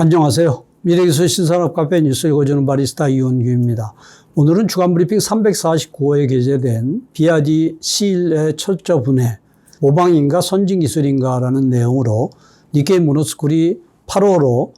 안녕하세요. 미래기술 신산업 카페 뉴스 읽어주는 바리스타 이원규입니다. 오늘은 주간 브리핑 349호에 게재된 비아디 시일의 철저 분해, 모방인가 선진기술인가라는 내용으로 니케이 모노스쿨이 8호로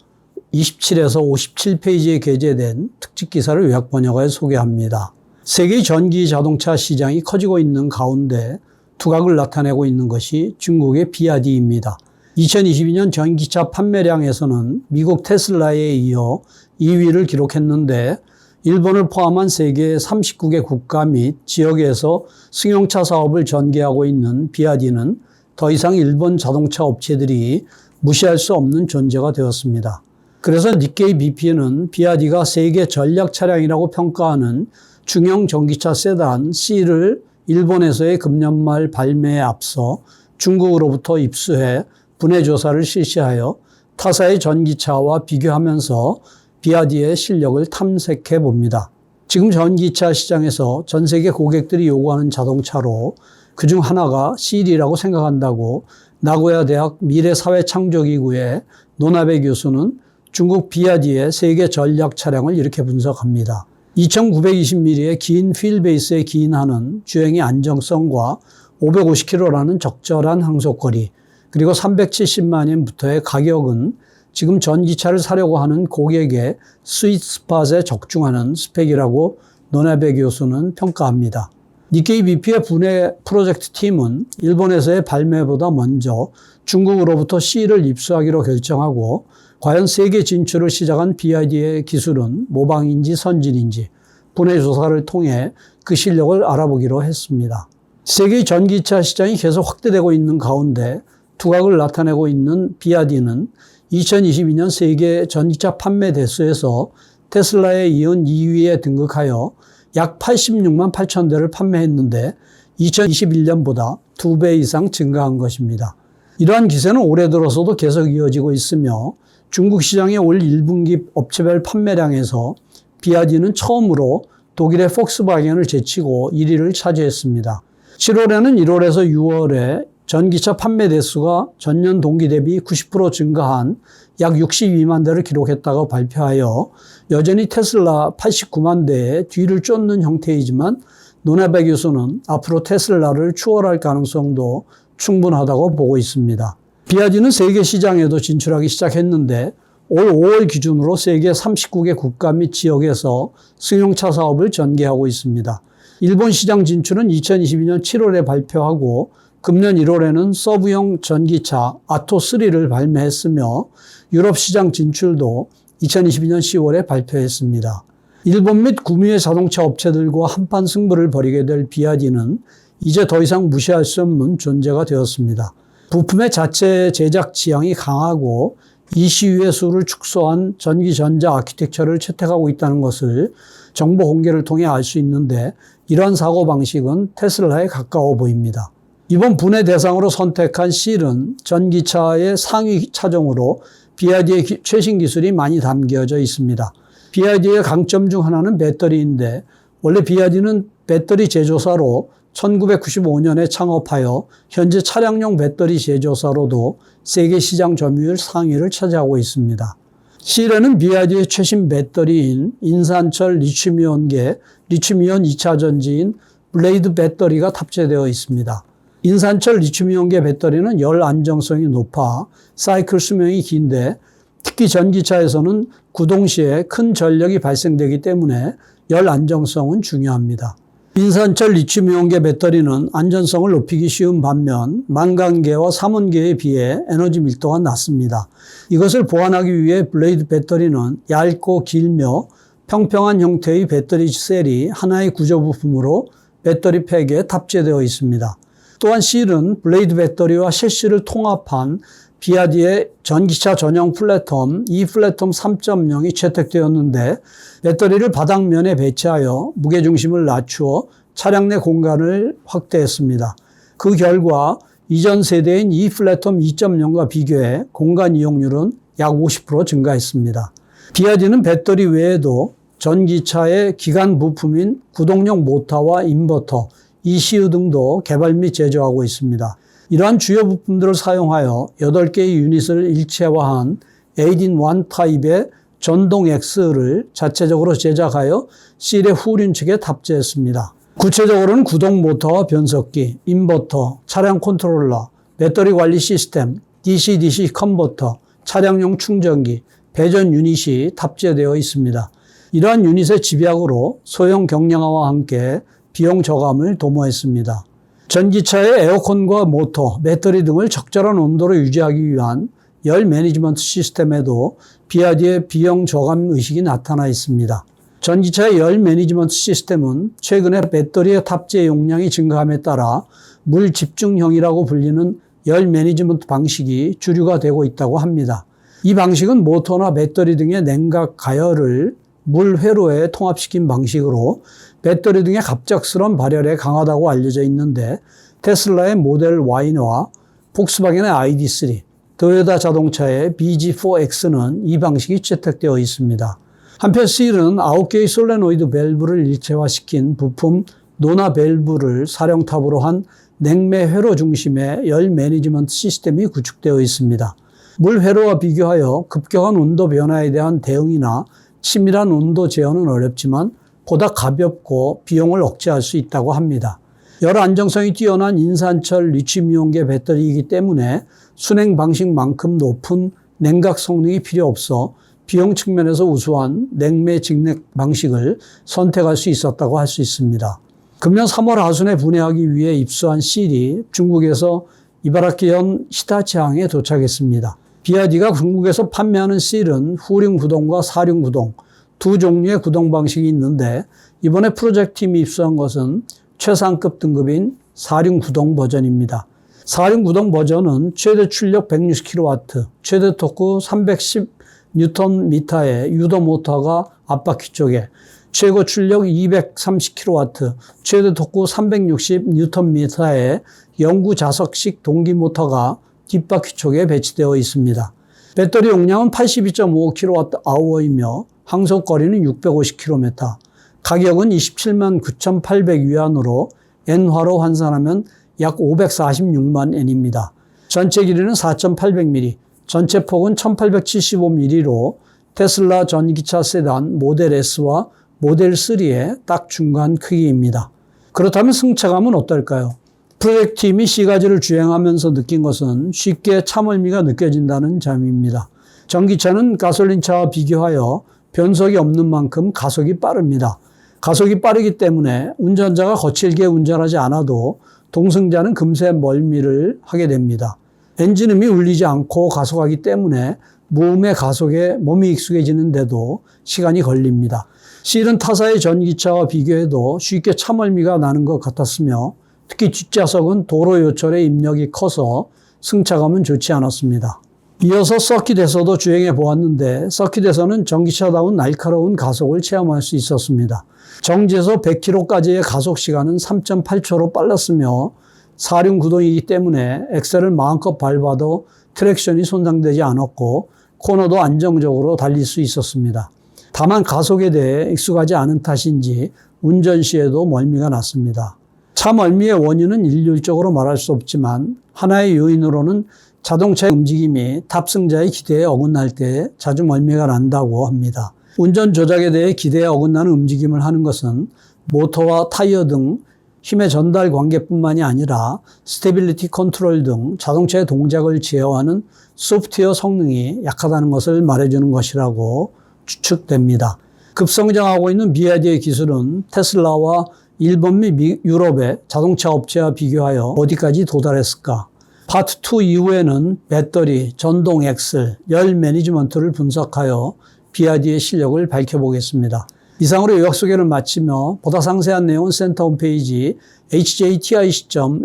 27에서 57페이지에 게재된 특집 기사를 요약 번역하여 소개합니다. 세계 전기 자동차 시장이 커지고 있는 가운데 두각을 나타내고 있는 것이 중국의 비아디입니다. 2022년 전기차 판매량에서는 미국 테슬라에 이어 2위를 기록했는데 일본을 포함한 세계 39개 국가 및 지역에서 승용차 사업을 전개하고 있는 비아디는 더 이상 일본 자동차 업체들이 무시할 수 없는 존재가 되었습니다. 그래서 니케이 BP는 비아디가 세계 전략 차량이라고 평가하는 중형 전기차 세단 C를 일본에서의 금년 말 발매에 앞서 중국으로부터 입수해 분해 조사를 실시하여 타사의 전기차와 비교하면서 비아디의 실력을 탐색해 봅니다. 지금 전기차 시장에서 전 세계 고객들이 요구하는 자동차로 그중 하나가 CL이라고 생각한다고 나고야 대학 미래사회창조기구의 노나베 교수는 중국 비아디의 세계 전략 차량을 이렇게 분석합니다. 2920mm의 긴 휠베이스에 기인하는 주행의 안정성과 550km라는 적절한 항속거리, 그리고 370만 엔부터의 가격은 지금 전기차를 사려고 하는 고객의 스윗 스팟에 적중하는 스펙이라고 노나베 교수는 평가합니다. 니케이 BP의 분해 프로젝트 팀은 일본에서의 발매보다 먼저 중국으로부터 C를 입수하기로 결정하고 과연 세계 진출을 시작한 BID의 기술은 모방인지 선진인지 분해 조사를 통해 그 실력을 알아보기로 했습니다. 세계 전기차 시장이 계속 확대되고 있는 가운데 두각을 나타내고 있는 비아디는 2022년 세계 전기차 판매 대수에서 테슬라에 이은 2위에 등극하여 약 86만 8천 대를 판매했는데 2021년보다 두배 이상 증가한 것입니다. 이러한 기세는 올해 들어서도 계속 이어지고 있으며 중국 시장의 올 1분기 업체별 판매량에서 비아디는 처음으로 독일의 폭스바겐을 제치고 1위를 차지했습니다. 7월에는 1월에서 6월에 전기차 판매 대수가 전년 동기 대비 90% 증가한 약 62만 대를 기록했다고 발표하여 여전히 테슬라 89만 대의 뒤를 쫓는 형태이지만 노나베 교수는 앞으로 테슬라를 추월할 가능성도 충분하다고 보고 있습니다. 비아디는 세계 시장에도 진출하기 시작했는데 올 5월 기준으로 세계 39개 국가 및 지역에서 승용차 사업을 전개하고 있습니다. 일본 시장 진출은 2022년 7월에 발표하고 금년 1월에는 서브형 전기차 아토3를 발매했으며 유럽 시장 진출도 2022년 10월에 발표했습니다. 일본 및 구미의 자동차 업체들과 한판 승부를 벌이게 될 비아디는 이제 더 이상 무시할 수 없는 존재가 되었습니다. 부품의 자체 제작 지향이 강하고 ECU의 수를 축소한 전기 전자 아키텍처를 채택하고 있다는 것을 정보 공개를 통해 알 수 있는데 이러한 사고 방식은 테슬라에 가까워 보입니다. 이번 분해 대상으로 선택한 C는 전기차의 상위 차종으로 BYD의 최신 기술이 많이 담겨져 있습니다. BYD의 강점 중 하나는 배터리인데 원래 BYD는 배터리 제조사로 1995년에 창업하여 현재 차량용 배터리 제조사로도 세계 시장 점유율 상위를 차지하고 있습니다. C에는 BYD의 최신 배터리인 인산철 리튬이온계 리튬이온 2차 전지인 블레이드 배터리가 탑재되어 있습니다. 인산철 리튬이온계 배터리는 열 안정성이 높아 사이클 수명이 긴데 특히 전기차에서는 구동 시에 큰 전력이 발생되기 때문에 열 안정성은 중요합니다. 인산철 리튬이온계 배터리는 안전성을 높이기 쉬운 반면 망간계와 삼원계에 비해 에너지 밀도가 낮습니다. 이것을 보완하기 위해 블레이드 배터리는 얇고 길며 평평한 형태의 배터리 셀이 하나의 구조 부품으로 배터리 팩에 탑재되어 있습니다. 또한 실은 블레이드 배터리와 셰시를 통합한 비아디의 전기차 전용 플랫폼 E 플랫폼 3.0이 채택되었는데 배터리를 바닥면에 배치하여 무게중심을 낮추어 차량 내 공간을 확대했습니다. 그 결과 이전 세대인 E 플랫폼 2.0과 비교해 공간 이용률은 약 50% 증가했습니다. 비아디는 배터리 외에도 전기차의 기관 부품인 구동용 모터와 인버터, ECU 등도 개발 및 제조하고 있습니다. 이러한 주요 부품들을 사용하여 8개의 유닛을 일체화한 에이딘1 타입의 전동 X를 자체적으로 제작하여 실의 후륜 측에 탑재했습니다. 구체적으로는 구동 모터와 변속기, 인버터, 차량 컨트롤러, 배터리 관리 시스템, DC-DC 컨버터, 차량용 충전기, 배전 유닛이 탑재되어 있습니다. 이러한 유닛의 집약으로 소형 경량화와 함께 비용 저감을 도모했습니다. 전기차의 에어컨과 모터, 배터리 등을 적절한 온도로 유지하기 위한 열 매니지먼트 시스템에도 비아디의 비용 저감 의식이 나타나 있습니다. 전기차의 열 매니지먼트 시스템은 최근에 배터리의 탑재 용량이 증가함에 따라 물 집중형이라고 불리는 열 매니지먼트 방식이 주류가 되고 있다고 합니다. 이 방식은 모터나 배터리 등의 냉각 가열을 물 회로에 통합시킨 방식으로 배터리 등의 갑작스러운 발열에 강하다고 알려져 있는데 테슬라의 모델 Y와 폭스바겐의 ID3, 도요타 자동차의 BG4X는 이 방식이 채택되어 있습니다. 한편 C는 9개의 솔레노이드 밸브를 일체화시킨 부품 노나 밸브를 사령탑으로 한 냉매 회로 중심의 열 매니지먼트 시스템이 구축되어 있습니다. 물 회로와 비교하여 급격한 온도 변화에 대한 대응이나 치밀한 온도 제어는 어렵지만 보다 가볍고 비용을 억제할 수 있다고 합니다. 열 안정성이 뛰어난 인산철 리튬이온계 배터리이기 때문에 순행 방식만큼 높은 냉각 성능이 필요 없어 비용 측면에서 우수한 냉매 직냉 방식을 선택할 수 있었다고 할 수 있습니다. 금년 3월 하순에 분해하기 위해 입수한 실이 중국에서 이바라키현 시타치항에 도착했습니다. 비아디가 중국에서 판매하는 실은 후륜 구동과 사륜 구동 두 종류의 구동 방식이 있는데 이번에 프로젝트 팀이 입수한 것은 최상급 등급인 사륜 구동 버전입니다. 사륜 구동 버전은 최대 출력 160kW, 최대 토크 310Nm의 유도 모터가 앞바퀴 쪽에 최고 출력 230kW, 최대 토크 360Nm의 영구 자석식 동기 모터가 뒷바퀴 쪽에 배치되어 있습니다. 배터리 용량은 82.5kWh이며 항속 거리는 650km, 가격은 27만 9,800 위안으로 엔화로 환산하면 약 546만 엔입니다. 전체 길이는 4,800mm, 전체 폭은 1,875mm로 테슬라 전기차 세단 모델 S와 모델 3의 딱 중간 크기입니다. 그렇다면 승차감은 어떨까요? 프로젝트 팀이 C가지를 주행하면서 느낀 것은 쉽게 참을미가 느껴진다는 점입니다. 전기차는 가솔린차와 비교하여 변속이 없는 만큼 가속이 빠릅니다. 가속이 빠르기 때문에 운전자가 거칠게 운전하지 않아도 동승자는 금세 멀미를 하게 됩니다. 엔진음이 울리지 않고 가속하기 때문에 무음의 가속에 몸이 익숙해지는데도 시간이 걸립니다. 실은 타사의 전기차와 비교해도 쉽게 차멀미가 나는 것 같았으며 특히 뒷좌석은 도로 요철의 입력이 커서 승차감은 좋지 않았습니다. 이어서 서킷에서도 주행해 보았는데 서킷에서는 전기차다운 날카로운 가속을 체험할 수 있었습니다. 정지에서 100km까지의 가속 시간은 3.8초로 빨랐으며 사륜 구동이기 때문에 엑셀을 마음껏 밟아도 트랙션이 손상되지 않았고 코너도 안정적으로 달릴 수 있었습니다. 다만 가속에 대해 익숙하지 않은 탓인지 운전 시에도 멀미가 났습니다. 차 멀미의 원인은 일률적으로 말할 수 없지만 하나의 요인으로는 자동차의 움직임이 탑승자의 기대에 어긋날 때 자주 멀미가 난다고 합니다. 운전 조작에 대해 기대에 어긋나는 움직임을 하는 것은 모터와 타이어 등 힘의 전달 관계뿐만이 아니라 스테빌리티 컨트롤 등 자동차의 동작을 제어하는 소프트웨어 성능이 약하다는 것을 말해주는 것이라고 추측됩니다. 급성장하고 있는 BYD의 기술은 테슬라와 일본 및 유럽의 자동차 업체와 비교하여 어디까지 도달했을까? 파트 2 이후에는 배터리, 전동 엑셀, 열 매니지먼트를 분석하여 BYD의 실력을 밝혀보겠습니다. 이상으로 요약 소개를 마치며 보다 상세한 내용은 센터 홈페이지 hjti.sne.ac.kr에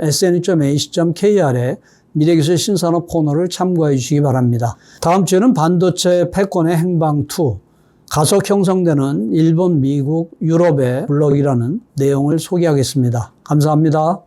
미래기술 신산업 코너를 참고해 주시기 바랍니다. 다음 주에는 반도체 패권의 행방 2 가속 형성되는 일본, 미국, 유럽의 블록이라는 내용을 소개하겠습니다. 감사합니다.